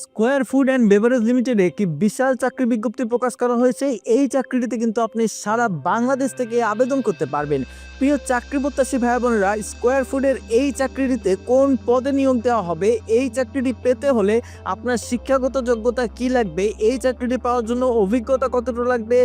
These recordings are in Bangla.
স্কোয়ার ফুড অ্যান্ড বেভারেজ লিমিটেডে একটি বিশাল চাকরি বিজ্ঞপ্তি প্রকাশ করা হয়েছে। এই চাকরিটিতে কিন্তু আপনি সারা বাংলাদেশ থেকে আবেদন করতে পারবেন। প্রিয় চাকরি প্রত্যাশী ভাই বোনেরা স্কোয়ার ফুডের এই চাকরিটিতে কোন পদে নিয়োগ দেওয়া হবে, এই চাকরিটি পেতে হলে আপনার শিক্ষাগত যোগ্যতা কি লাগবে, এই চাকরিটি পাওয়ার জন্য অভিজ্ঞতা কতটা লাগবে,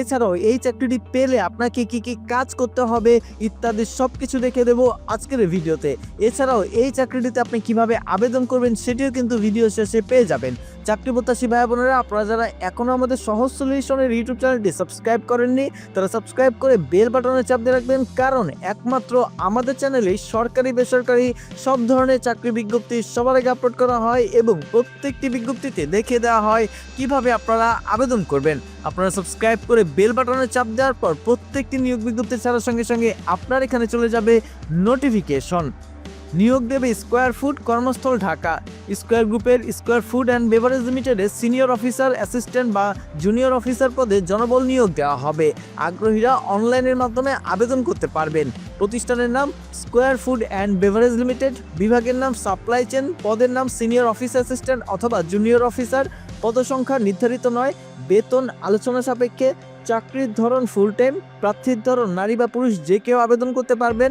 এছাড়াও এই চাকরিটি পেলে আপনাকে কি কি কাজ করতে হবে ইত্যাদি সব কিছু দেখে দেবো আজকের ভিডিওতে। এছাড়াও এই চাকরিটিতে আপনি কীভাবে আবেদন করবেন সেটিও কিন্তু ভিডিও শেষে পেয়ে যাবেন। চাকরি প্রত্যাশী ভাই বোনেরা, আপনারা যারা এখনও আমাদের সহজ সলিউশনের ইউটিউব চ্যানেলটি সাবস্ক্রাইব করেননি, তারা সাবস্ক্রাইব করে বেল বাটনে চাপ দিয়ে রাখবেন, কারণ একমাত্র আমাদের চ্যানেলে সরকারি, বেসরকারি সব ধরনের চাকরি বিজ্ঞপ্তি সবার আগে আপলোড করা হয় এবং প্রত্যেকটি বিজ্ঞপ্তিতে দেখিয়ে দেওয়া হয় কীভাবে আপনারা আবেদন করবেন। আপনারা সাবস্ক্রাইব করে বেল বাটনে চাপ দেওয়ার পর প্রত্যেকটি নিয়োগ বিজ্ঞপ্তি ছাড়ার সঙ্গে সঙ্গে আপনার এখানে চলে যাবে নোটিফিকেশন। নিয়োগ দেবে স্কোয়ার ফুড কর্মস্থল ঢাকা। স্কোয়ার গ্রুপের স্কোয়ার ফুড অ্যান্ড বেভারেজ লিমিটেডের সিনিয়র অফিসার, অ্যাসিস্ট্যান্ট বা জুনিয়র অফিসার পদে জনবল নিয়োগ দেওয়া হবে। আগ্রহীরা অনলাইনের মাধ্যমে আবেদন করতে পারবেন। প্রতিষ্ঠানের নাম square food and beverage limited, বিভাগের নাম সাপ্লাই চেন, পদের নাম সিনিয়র অফিস অ্যাসিস্ট্যান্ট অথবা জুনিয়র অফিসার। পদসংখ্যা নির্ধারিত নয়, বেতন আলোচনা সাপেক্ষে, চাকরির ধরন ফুল টাইম প্রার্থীর ধরন নারী বা পুরুষ যে কেউ আবেদন করতে পারবেন।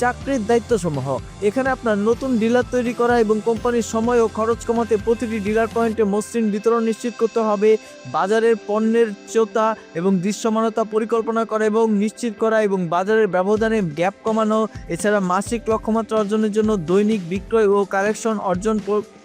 চাকরির দায়িত্বসমূহ। এখানে আপনার নতুন ডিলার তৈরি করা এবং কোম্পানির সময় ও খরচ কমাতে প্রতিটি ডিলার পয়েন্টে মসৃণ বিতরণ নিশ্চিত করতে হবে, বাজারের পণ্যের চোতা এবং দৃশ্যমানতা পরিকল্পনা করা এবং নিশ্চিত করা এবং বাজারের ব্যবধানে গ্যাপ কমানো, এছাড়া মাসিক লক্ষ্যমাত্রা অর্জনের জন্য দৈনিক বিক্রয় ও কালেকশন অর্জন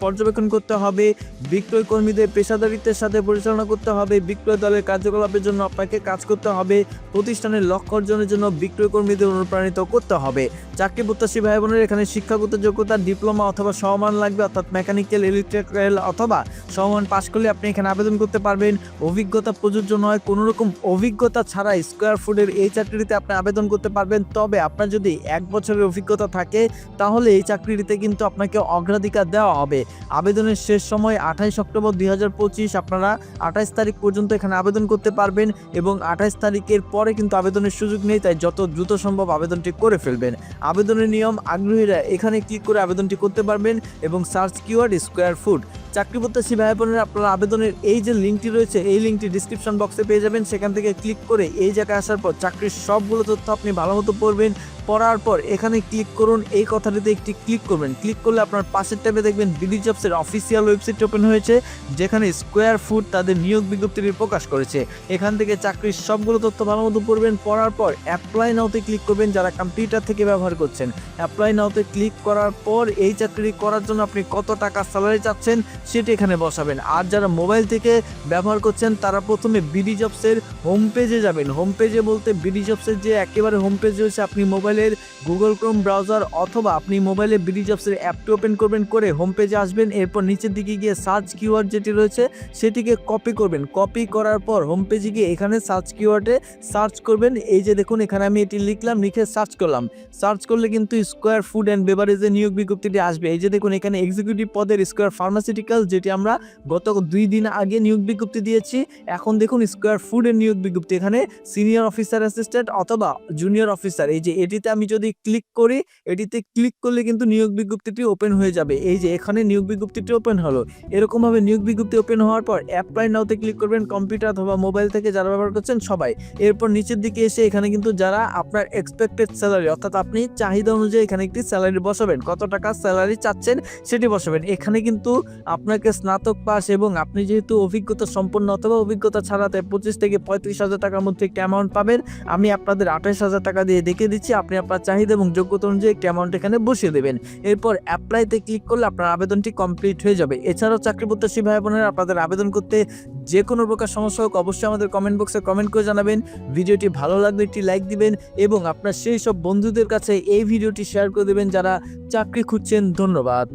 পর্যবেক্ষণ করতে হবে, বিক্রয় কর্মীদের পেশাদারিত্বের সাথে পরিচালনা করতে হবে, বিক্রয় দলের কার্যকলাপের জন্য আপনাকে কাজ করতে হবে, প্রতিষ্ঠানের লক্ষ্য অর্জনের জন্য বিক্রয় কর্মীদের অনুপ্রাণিত করতে হবে। চাকরি প্রত্যাশী ভাই বোনের এখানে শিক্ষাগত যোগ্যতা, ডিপ্লোমা অথবা সমমান লাগবে, অর্থাৎ মেকানিক্যাল ইলেকট্রিক্যাল অথবা সমমান পাশ করলে আপনি এখানে আবেদন করতে পারবেন। অভিজ্ঞতা প্রযোজ্য নয় কোনো রকম অভিজ্ঞতা ছাড়া স্কোয়ার ফুটের এই চাকরিতে আপনি আবেদন করতে পারবেন। তবে আপনার যদি এক বছরের অভিজ্ঞতা থাকে, তাহলে এই চাকরিটিতে কিন্তু আপনাকে অগ্রাধিকার দেওয়া হবে। আবেদনের শেষ সময় আঠাইশ অক্টোবর দুই হাজার পঁচিশ, আপনারা আঠাইশ তারিখ পর্যন্ত এখানে আবেদন করতে পারবেন এবং আঠাইশ তারিখের পরে কিন্তু আবেদনের সুযোগ নেই, তাই যত দ্রুত সম্ভব আবেদনটি করে ফেলবেন। আবেদনের নিয়ম, আগ্রহীরা এখানে ক্লিক করে আবেদনটি করতে পারবেন এবং সার্চ কিওয়ার্ড স্কোয়ার ফুড চাকরি প্রত্যাশী ভাই বোনেরা আপনার আবেদনের এই যে লিঙ্কটি রয়েছে, এই লিঙ্কটি ডিসক্রিপশন বক্সে পেয়ে যাবেন। সেখান থেকে ক্লিক করে এই জায়গায় আসার পর চাকরির সবগুলো তথ্য আপনি ভালো মতো পড়বেন। পড়ার পর এখানে ক্লিক করুন, এই কথাটিতে একটি ক্লিক করবেন। ক্লিক করলে আপনার পাশের ট্যাবে দেখবেন বিডি জবসের অফিসিয়াল ওয়েবসাইট ওপেন হয়েছে, যেখানে স্কোয়ার ফুট তাদের নিয়োগ বিজ্ঞপ্তিটি প্রকাশ করেছে। এখান থেকে চাকরির সবগুলো তথ্য ভালো মতো পড়বেন, পড়ার পর অ্যাপ্লাই নাওতে ক্লিক করবেন যারা কম্পিউটার থেকে ব্যবহার করছেন। অ্যাপ্লাই নাওতে ক্লিক করার পর এই চাকরি করার জন্য আপনি কত টাকা স্যালারি চাচ্ছেন সেটি এখানে বসাবেন। আর যারা মোবাইল থেকে ব্যবহার করছেন, তারা প্রথমে বিডি জবসের হোম পেজে যাবেন। হোম পেজে বলতে বিডি জবসের যে একেবারে হোম পেজ রয়েছে, আপনি মোবাইলের গুগল ক্রোম ব্রাউজার অথবা আপনি মোবাইলে বিডি জবসের অ্যাপটি ওপেন করবেন করে হোম পেজে আসবেন, এরপর নিচের দিকে গিয়ে সার্চ কিওয়ার্ড যেটি রয়েছে সেটিকে কপি করবেন। কপি করার পর হোম পেজে গিয়ে এখানে সার্চ কিওয়ার্ডে সার্চ করবেন। এই যে দেখুন, এখানে আমি এটি লিখলাম, লিখে সার্চ করলাম। সার্চ করলে কিন্তু স্কোয়ার ফুড অ্যান্ড বেভারেজের নিয়োগ বিজ্ঞপ্তিটি আসবে। এই যে দেখুন, এখানে এক্সিকিউটিভ পদের স্কোয়ার ফার্মাসিউটিক্যাল যেটি আমরা গত দুই দিন আগে নিয়োগ বিজ্ঞপ্তি দিয়েছি, এখন দেখুন স্কোয়ার ফুডের নিয়োগ বিজ্ঞপ্তি। এখানে সিনিয়র অফিসার অ্যাসিস্ট্যান্ট অথবা জুনিয়র অফিসার এই যে এটিতে আমি যদি ক্লিক করি, এটিতে ক্লিক করলে কিন্তু নিয়োগ বিজ্ঞপ্তিটি ওপেন হয়ে যাবে। এই যে এখানে নিয়োগ বিজ্ঞপ্তিটি ওপেন হলো। এরকমভাবে নিয়োগ বিজ্ঞপ্তি ওপেন হওয়ার পর অ্যাপ্লাই নাওতে ক্লিক করবেন কম্পিউটার অথবা মোবাইল থেকে যারা ব্যবহার করছেন সবাই। এরপর নিচের দিকে এসে এখানে কিন্তু যারা আপনার এক্সপেক্টেড স্যালারি অর্থাৎ আপনি চাহিদা অনুযায়ী এখানে একটি স্যালারি বসাবেন, কত টাকা স্যালারি চাচ্ছেন সেটি বসাবেন। এখানে কিন্তু আপনাকে স্নাতক পাস এবং আপনি যেহেতু অভিজ্ঞতা সম্পন্ন অথবা অভিজ্ঞতা ছাড়াতে পঁচিশ থেকে পঁয়ত্রিশ হাজার টাকার মধ্যে একটি অ্যামাউন্ট পাবেন, আমি আপনাদের আঠাশ হাজার টাকা দিয়ে দেখে দিচ্ছি আপনি আপনার চাহিদা এবং যোগ্যতা অনুযায়ী একটি অ্যামাউন্ট এখানে বসিয়ে দেবেন। এরপর অ্যাপ্লাইতে ক্লিক করলে আপনার আবেদনটি কমপ্লিট হয়ে যাবে। এছাড়াও চাকরি প্রত্যাশী ভাই বোনেরা আপনাদের আবেদন করতে যে কোনো প্রকার সমস্যা হোক, অবশ্যই আমাদের কমেন্ট বক্সে কমেন্ট করে জানাবেন। ভিডিওটি ভালো লাগলে একটি লাইক দিবেন এবং আপনার সেই সব বন্ধুদের কাছে এই ভিডিওটি শেয়ার করে দেবেন যারা চাকরি খুঁজছেন। ধন্যবাদ।